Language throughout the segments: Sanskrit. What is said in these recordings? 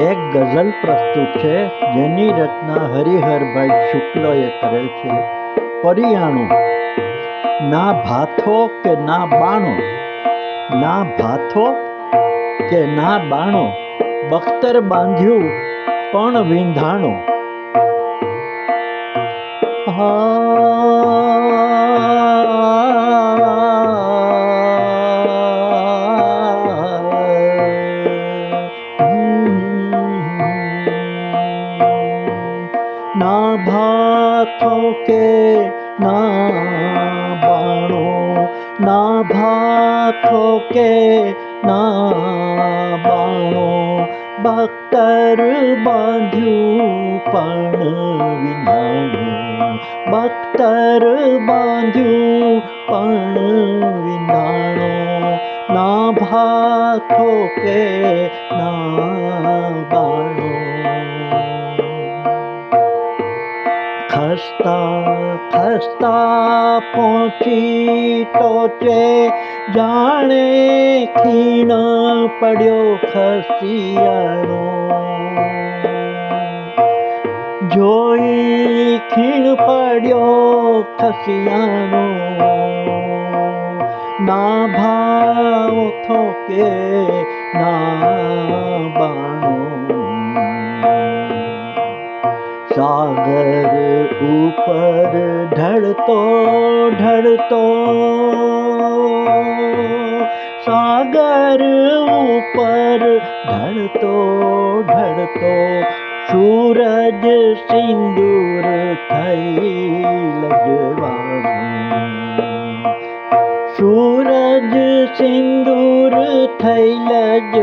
એક ગઝલ પ્રસ્તુત છે, જેની રચના હરિહરભાઈ શુક્લએ કરેલ છે. પરિયાણું. ના ભાથો કે ના બાણો? ના ભાથો કે ના બાણો? બખ્તર બાંધ્યું પણ વિંધાણો. ના না ভাথকে না বাণো না ভাথকে না বাণো भक्तर बांधू पण विनाणू भक्तर बांधू पण विनाणू ना भाखो के ना खस्ता खस्ता पहुची तोचे जाने खीण पड़ियो खसियाणो जोई खीण पड़ियो खसियाणो ना भाव थो के ना बाणो सागर ऊपर ढडतो ढडतोो सागर ऊपर ढडतो धरतो सूरज सिंदूर सिन्दूरजवा सूरज सिंदूर थई थैलवा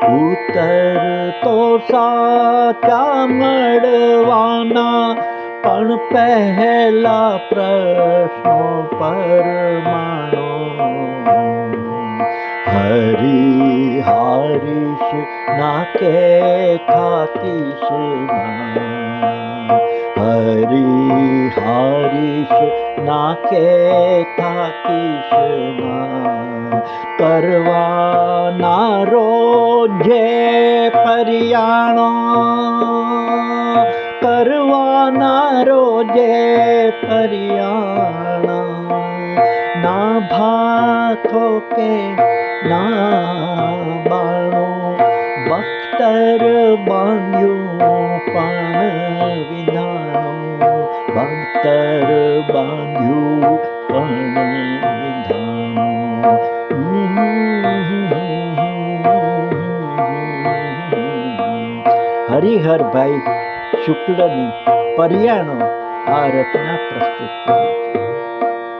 પહેલા પ્રશ્નો પરમાણો ઉત્તર તો સાચા મળવાના પણ પહેલા પ્રશ્નો પરમાણો હરી હારીશ ના કે થાકીશ ના હરી હારીશ ના કે થાકીશ ના કરવાના રોજે ફરિયાણા ના ભાથો કે ના બાણો બખ્તર બાંધ્યું પણ વિધાણો બખ્તર બાંધ્યું પણ વિધાણો હરિહરભાઈ શુક્લની પર્યાણો આ રચના પ્રસ્તુત કરી